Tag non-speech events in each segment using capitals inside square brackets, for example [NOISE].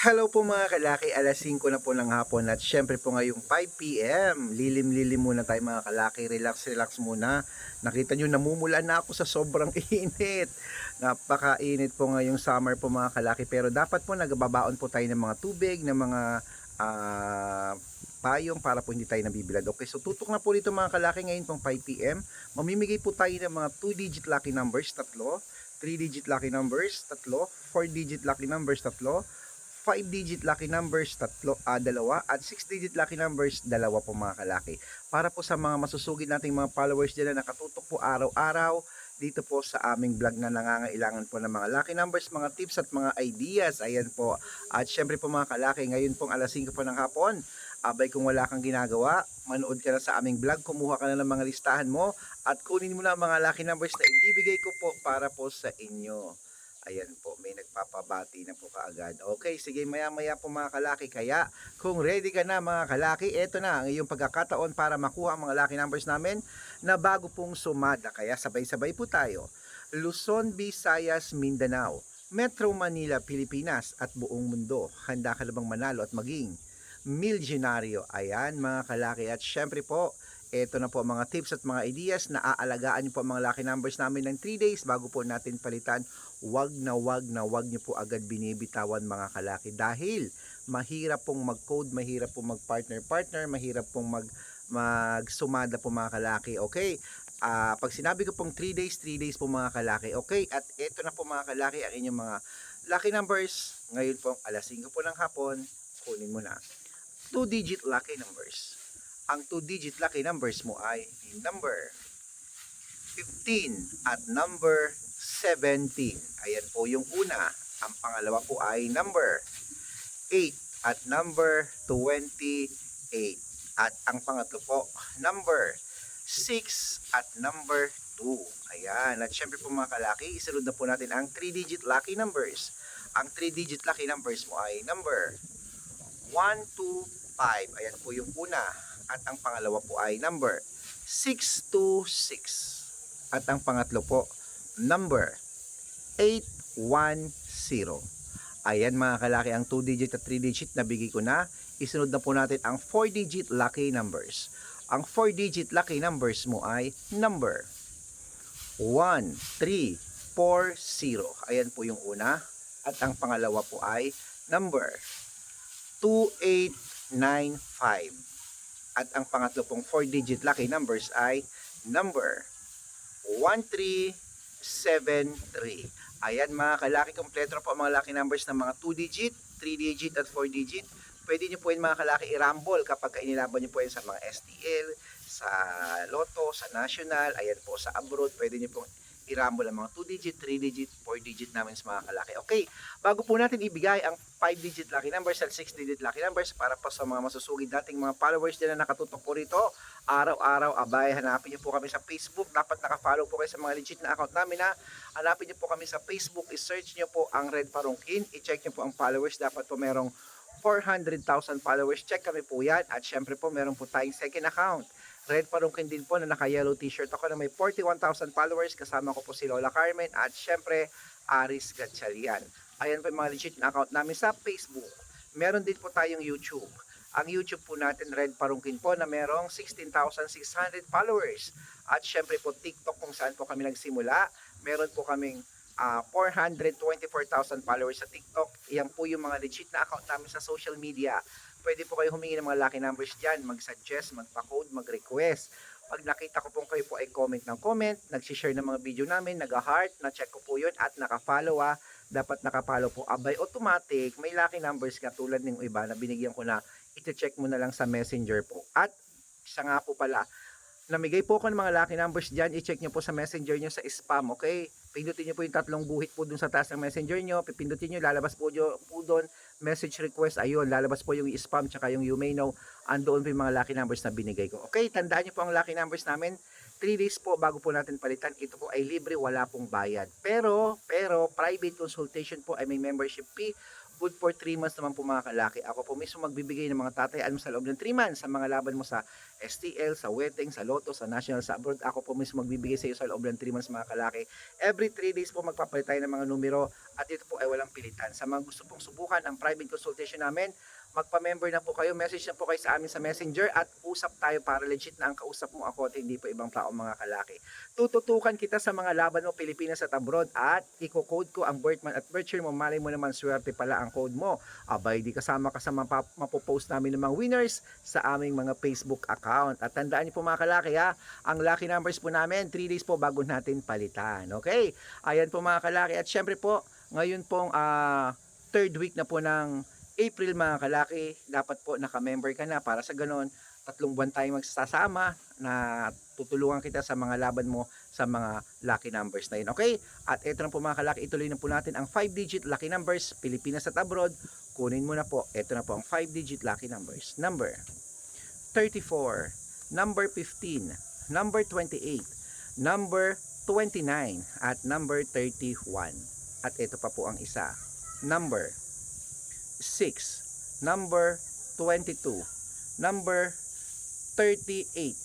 Hello po mga kalaki, alas 5 na po ng hapon at syempre po ngayong 5pm, lilim-lilim muna tayo mga kalaki, relax-relax muna. Nakita nyo, namumulan na ako sa sobrang [LAUGHS] init. Napaka-init po ngayong summer po mga kalaki, pero dapat po nagbabaon po tayo ng mga tubig, ng mga ah, payong para po hindi tayo nabibilad. Okay, so tutok na po dito mga kalaki ngayon pong 5pm. Mamimigay po tayo ng mga 2-digit lucky numbers, tatlo. 3-digit lucky numbers, tatlo. 4-digit lucky numbers, tatlo. 5-digit lucky numbers, tatlo, ah, dalawa, at 6-digit lucky numbers, dalawa po mga kalaki. Para po sa mga masusugid nating mga followers dyan na nakatutok po araw-araw dito po sa aming vlog na nangangailangan po ng mga lucky numbers, mga tips at mga ideas. Ayan po. At syempre po mga kalaki, ngayon pong alas 5 po ng hapon, abay kung wala kang ginagawa, manood ka na sa aming vlog, kumuha ka na ng mga listahan mo, at kunin mo na ang mga lucky numbers na ibibigay ko po para po sa inyo. Ayan po, may nagpapabati na po kaagad. Okay, sige, maya-maya po mga kalaki. Kaya, kung ready ka na mga kalaki, eto na ang iyong pagkakataon para makuha ang mga lucky numbers namin na bago pong sumada. Kaya sabay-sabay po tayo. Luzon, Visayas, Mindanao, Metro Manila, Pilipinas at buong mundo. Handa ka na bang manalo at maging milyonaryo? Ayan mga kalaki. At syempre po, ito na po ang mga tips at mga ideas na aalagaan niyo po ang mga lucky numbers namin ng 3 days bago po natin palitan. Wag na wag na wag niyo po agad binibitawan mga kalaki dahil mahirap pong mag-code, mahirap pong mag-partner-partner, mahirap pong mag magsumada po mga kalaki. Okay? Ah, pag sinabi ko pong 3 days, 3 days po mga kalaki. Okay? At ito na po mga kalaki ang inyong mga lucky numbers. Ngayon po alas 5 po ng hapon, kunin mo na. 2 digit lucky numbers ang 2-digit lucky numbers mo ay number 15 at number 17. Ayan po yung una. Ang pangalawa po ay number 8 at number 28. At ang pangatlo po, number 6 at number 2. Ayan. At syempre po mga kalaki, isunod na po natin ang 3-digit lucky numbers. Ang 3-digit lucky numbers mo ay number 1, 2, 5. Ayan po yung una. At ang pangalawa po ay number 626. At ang pangatlo po, number 810. Ayan mga kalaki, ang 2-digit at 3-digit na bigay ko na. Isunod na po natin ang 4-digit lucky numbers. Ang 4-digit lucky numbers mo ay number 1340. Ayan po yung una. At ang pangalawa po ay number 2895. At ang pangatlo pong 4-digit lucky numbers ay number 1373. Ayan mga kalaki, kompleto po ang mga lucky numbers ng mga 2-digit, 3-digit at 4-digit. Pwede nyo po yun mga kalaki i-rumble kapag inilaban nyo po yun sa mga STL, sa Lotto, sa National, ayan po sa abroad. Pwede nyo pong i-rumble ang mga 2-digit, 3-digit, 4-digit namin sa mga kalaki. Okay, bago po natin ibigay ang 5-digit lucky numbers at 6-digit lucky numbers para po sa mga masusugid nating mga followers din na nakatutok po rito. Araw-araw, abay, hanapin niyo po kami sa Facebook. Dapat nakafollow po kayo sa mga legit na account namin na hanapin niyo po kami sa Facebook. I-search niyo po ang Red Parungkin. I-check niyo po ang followers. Dapat po merong 400,000 followers. Check kami po yan. At syempre po, meron po tayong second account. Red Parungkin din po na naka-yellow t-shirt ako na may 41,000 followers. Kasama ko po si Lola Carmen at syempre Aris Gatchalian. Ayan po yung mga legit na account namin sa Facebook. Meron din po tayong YouTube. Ang YouTube po natin, Red Parungkin po, na merong 16,600 followers. At syempre po TikTok kung saan po kami nagsimula. Meron po kaming ah, 424,000 followers sa TikTok. Yan po yung mga legit na account namin sa social media. Pwede po kayo humingi ng mga lucky numbers dyan, mag-suggest, magpa-code, mag-request. Pag nakita ko pong kayo po ay comment ng comment, nag-share ng mga video namin, nag-heart, na-check ko po yun at naka-follow ah. Dapat naka-follow po. Abay, automatic, may lucky numbers ka tulad ng iba na binigyan ko na iti-check mo na lang sa messenger po. At isa nga po pala, namigay po ako ng mga lucky numbers dyan, i-check nyo po sa messenger nyo sa spam, okay? Pindutin nyo po yung tatlong guhit po dun sa taas ng messenger nyo, pipindutin nyo, lalabas po, dyo, po dun, message request, ayun, lalabas po yung spam, tsaka yung you may know, andoon po yung mga lucky numbers na binigay ko. Okay, tandaan nyo po ang lucky numbers namin, 3 days po bago po natin palitan, ito po ay libre, wala pong bayad. Pero, pero, private consultation po ay may membership fee, good for 3 months naman po mga kalaki. Ako po mismo magbibigay ng mga tatayaan mo sa loob ng 3 months sa mga laban mo sa STL, sa wedding, sa Lotto, sa National, sa abroad. Ako po mismo magbibigay sa iyo sa loob ng 3 months mga kalaki. Every 3 days po magpapalit tayo ng mga numero at ito po ay walang pilitan. Sa mga gusto pong subukan ang private consultation namin, magpa-member na po kayo, message na po kayo sa amin sa messenger at usap tayo para legit na ang kausap mo ako at hindi po ibang tao mga kalaki. Tututukan kita sa mga laban mo Pilipinas at abroad at iko-code ko ang birth month at birth year mo. Malay mo naman swerte pala ang code mo. Abay, di kasama ka sa mapa- mapopost namin ng mga winners sa aming mga Facebook account. At tandaan niyo po mga kalaki ha, ang lucky numbers po namin, 3 days po bago natin palitan. Okay? Ayan po mga kalaki. At syempre po, ngayon pong ah, third week na po ng April mga kalaki, dapat po naka-member ka na para sa ganon, tatlong buwan tayo magsasama na tutulungan kita sa mga laban mo sa mga lucky numbers na yun. Okay? At ito na po mga kalaki, ituloy na po natin ang 5-digit lucky numbers, Pilipinas at abroad. Kunin mo na po. Ito na po ang 5-digit lucky numbers. Number 34, number 15, number 28, number 29, at number 31. At ito pa po ang isa. Number 6, number 22, number 38,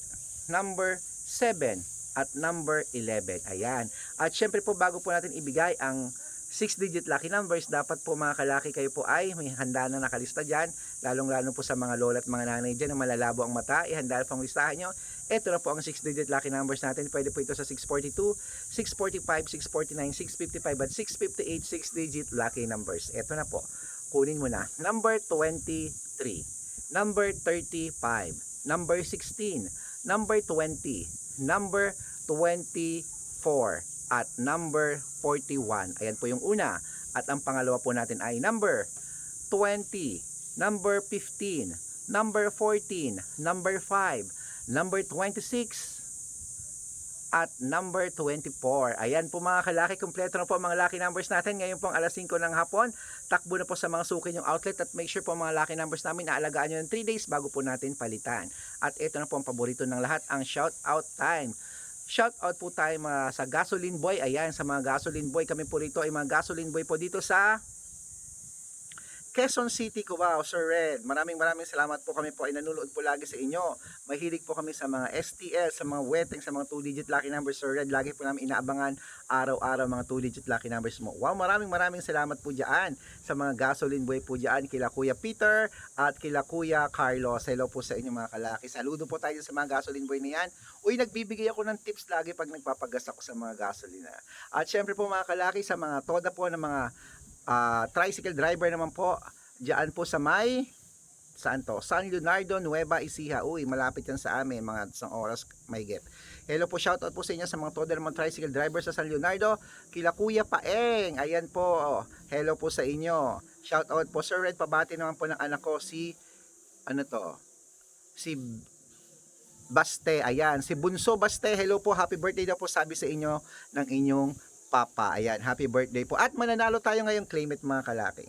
number 7, at number 11. Ayan. At syempre po bago po natin ibigay ang 6-digit lucky numbers, dapat po mga kalaki kayo po ay may handa na nakalista dyan, lalong-lalo po sa mga lola at mga nanay dyan na malalabo ang mata, ihanda po ang listahan nyo. Ito na po ang 6-digit lucky numbers natin. Pwede po ito sa 642, 645, 649, 655 at 658 6-digit lucky numbers. Ito na po. Kunin mo na. Number 23, number 35, number 16, number 20, number 24, at number 41. Ayan po yung una. At ang pangalawa po natin ay number 20, number 15, number 14, number 5, number 26, at number 24. Ayan po mga kalaki, kompleto na po ang mga lucky numbers natin. Ngayon po ang alas 5 ng hapon, takbo na po sa mga suki yung outlet at make sure po mga lucky numbers namin na alagaan nyo ng 3 days bago po natin palitan. At ito na po ang paborito ng lahat, ang shout out time. Shout out po tayo mga sa Gasoline Boy. Ayan, sa mga Gasoline Boy, kami po rito ay mga Gasoline Boy po dito sa Quezon City, Cubao, Sir Red. Maraming maraming salamat po kami po ay nanonood po lagi sa inyo. Mahilig po kami sa mga STL, sa mga wedding, sa mga 2-digit lucky numbers, Sir Red. Lagi po namin inaabangan araw-araw mga 2-digit lucky numbers mo. Wow, maraming maraming salamat po dyan sa mga gasoline boy po dyan. Kila Kuya Peter at kila Kuya Carlos. Hello po sa inyo mga kalaki. Saludo po tayo sa mga gasoline boy na yan. Uy, nagbibigay ako ng tips lagi pag nagpapagas ako sa mga gasolina. At syempre po mga kalaki, sa mga toda po ng mga ah, tricycle driver naman po, diyan po sa may saan to? San Leonardo, Nueva Ecija. Uy, malapit yan sa amin, mga isang oras may get. Hello po, shoutout po sa inyo sa mga toda ng mga tricycle driver sa San Leonardo. Kila Kuya Paeng, ayan po. Hello po sa inyo. Shoutout po, Sir Red, pabati naman po ng anak ko si, ano to? Si Baste, ayan. Si Bunso Baste, hello po, happy birthday daw po sabi sa inyo ng inyong papa. Ayan, happy birthday po. At mananalo tayo ngayong claim it mga kalaki.